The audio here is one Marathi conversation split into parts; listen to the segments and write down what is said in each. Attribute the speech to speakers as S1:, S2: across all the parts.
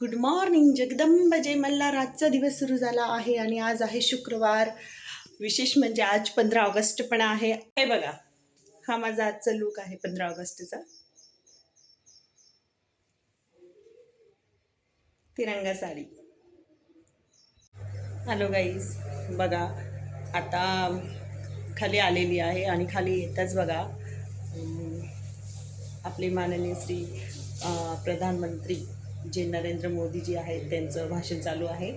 S1: गुड मॉर्निंग जगदंब जय मल्हार आजचा दिवस सुरू झाला आहे आणि आज आहे शुक्रवार. विशेष म्हणजे आज पंधरा ऑगस्ट पण आहे. हे बघा हा माझा आजचा लुक आहे पंधरा ऑगस्टचा. तिरंगा साडी. हॅलो गाईज बघा आता खाली आलेली आहे आणि खाली येताच बघा अं, आपले माननीय श्री प्रधानमंत्री जे नरेंद्र मोदीजी आहेत त्यांचं भाषण चालू आहे.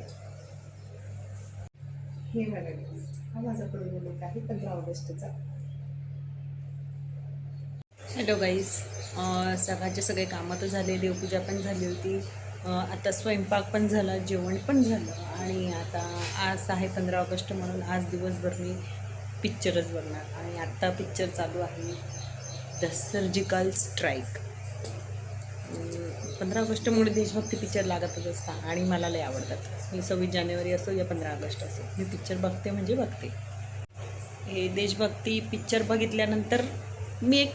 S1: हे हा माझा लोक आहे पंधरा ऑगस्टचा. हॅलो गाईज सकाळचे सगळे कामं तर झाले देवपूजा पण झाली होती. आता स्वयंपाक पण झाला जेवण पण झालं. आणि आता आज आहे पंधरा ऑगस्ट म्हणून आज दिवसभर मी पिक्चरच बघणार. आणि आत्ता पिक्चर चालू आहे. द सर्जिकल स्ट्राईक पंधरा ऑगस्टमुळे देशभक्ती पिक्चर लागतच असतात आणि मला लय आवडतात. मी सव्वीस जानेवारी असो या पंधरा ऑगस्ट असो मी पिक्चर बघते म्हणजे बघते. हे देशभक्ती पिक्चर बघितल्यानंतर मी एक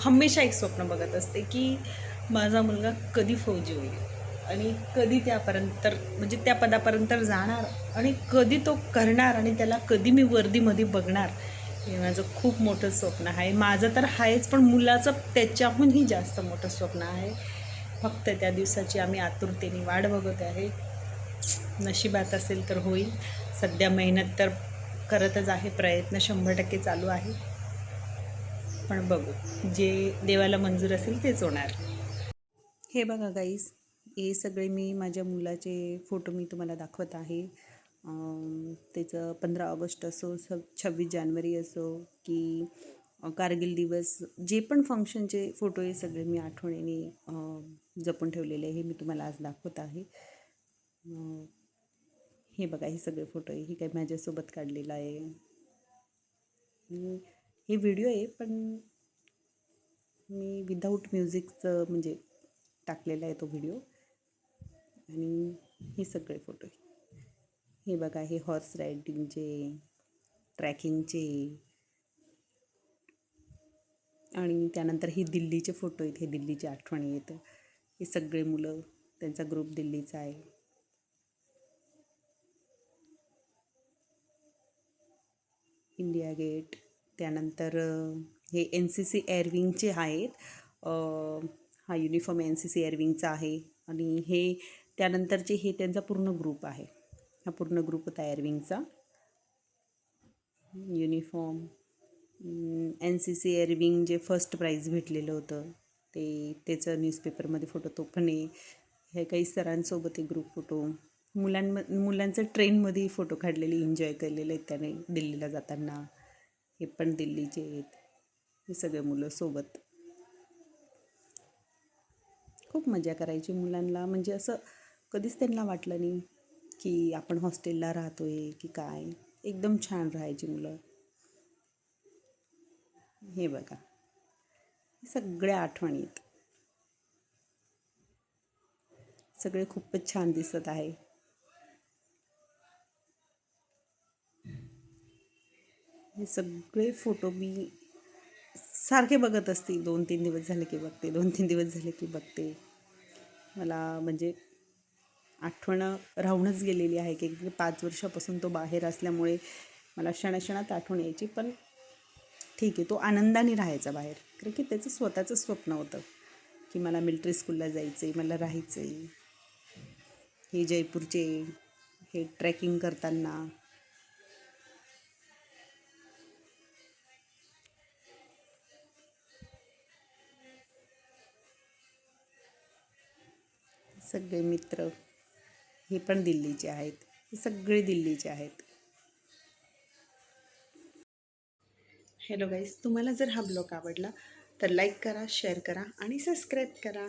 S1: हमेशा एक स्वप्न बघत असते की माझा मुलगा कधी फौजी होईल आणि कधी त्यापर्यंत म्हणजे त्या पदापर्यंत जाणार आणि कधी तो करणार आणि त्याला कधी मी वर्दीमध्ये बघणार हे माझं खूप मोठं स्वप्न आहे. माझं तर आहेच पण मुलाचं त्याच्याहूनही जास्त मोठं स्वप्न आहे. फक्त त्या दिवसाची आम्ही आतुरतेने वाट बघत आहे. नशिबात असेल तर होईल. सध्या मेहनत तर करतच आहे प्रयत्न शंभर टक्के चालू आहे. पण बघू जे देवाला मंजूर असेल तेच होणार. हे बघा गाईस हे सगळे मी माझ्या मुलाचे फोटो मी तुम्हाला दाखवत आहे. त्याचं पंधरा ऑगस्ट असो स छव्वीस जानेवारी असो की कारगिल दिवस जे पण फंक्शनचे फोटो हे सगळे मी आठवणीने जपून ठेवलेले आहे. हे मी तुम्हाला आज दाखवत आहे. हे बघा हे सगळे फोटो आहे. हे काही माझ्यासोबत काढलेलं आहे. हे व्हिडिओ आहे पण मी विदाऊट म्युझिकचं म्हणजे टाकलेला आहे तो व्हिडिओ. आणि हे सगळे फोटो आहे. हे बघा हे हॉर्स रायडिंगचे ट्रॅकिंगचे आणि त्यानंतर हे दिल्लीचे फोटो आहेत हे दिल्लीची आठवणी आहेत हे सगळे मुलं त्यांचा ग्रुप दिल्लीचा आहे. India gate. त्यानंतर हे एन सी सी एअरविंगचे आहेत. हा युनिफॉर्म एन सी सी एअरविंगचा आहे. आणि हे त्यानंतरचे हे त्यांचा पूर्ण ग्रुप आहे. हा पूर्ण ग्रुप होता एअरविंगचा uniform N C C air wing जे फर्स्ट प्राईज भेटलेलं होतं ते त्याचं न्यूजपेपरमध्ये फोटो तो पण आहे. हे काही सरांसोबत एक ग्रुप फोटो मुलांम मुलांचं ट्रेनमध्ये फोटो काढलेले एन्जॉय केलेले आहेत त्याने दिल्लीला जाताना. हे पण दिल्लीचे आहेत. हे सगळे मुलं सोबत. खूप मजा करायची मुलांना. म्हणजे असं कधीच त्यांना वाटलं नाही. की आपण हॉस्टेलला राहतो आहे की काय? एकदम छान राहायची मुलं. हे बघा. हे सगळ्या आठवणी आहेत. सगळे खूपच छान दिसत आहे. हे सगळे फोटो मी सारखे बघत असते दोन तीन दिवस झाले की बघते दोन तीन दिवस झाले की बघते. मला म्हणजे आठवणं राहूनच गेलेली आहे की पाच वर्षापासून तो बाहेर असल्यामुळे मला क्षणाक्षणात आठवण यायची पण ठीक आहे तो आनंदाने राहायचा बाहेर. कारण की त्याचं स्वतःचं स्वप्न होतं की मला मिलिटरी स्कूलला जायचं आहे मला राहायचं आहे हे जयपूरचे हे ट्रेकिंग करताना. सगळे मित्र. हे पण दिल्लीचे आहेत. हे सगळे दिल्लीचे आहेत. हॅलो गाईज तुम्हाला जर हा ब्लॉग आवडला तर लाईक करा शेअर करा आणि सबस्क्राईब करा.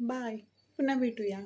S1: बाय पुन्हा भेटूया.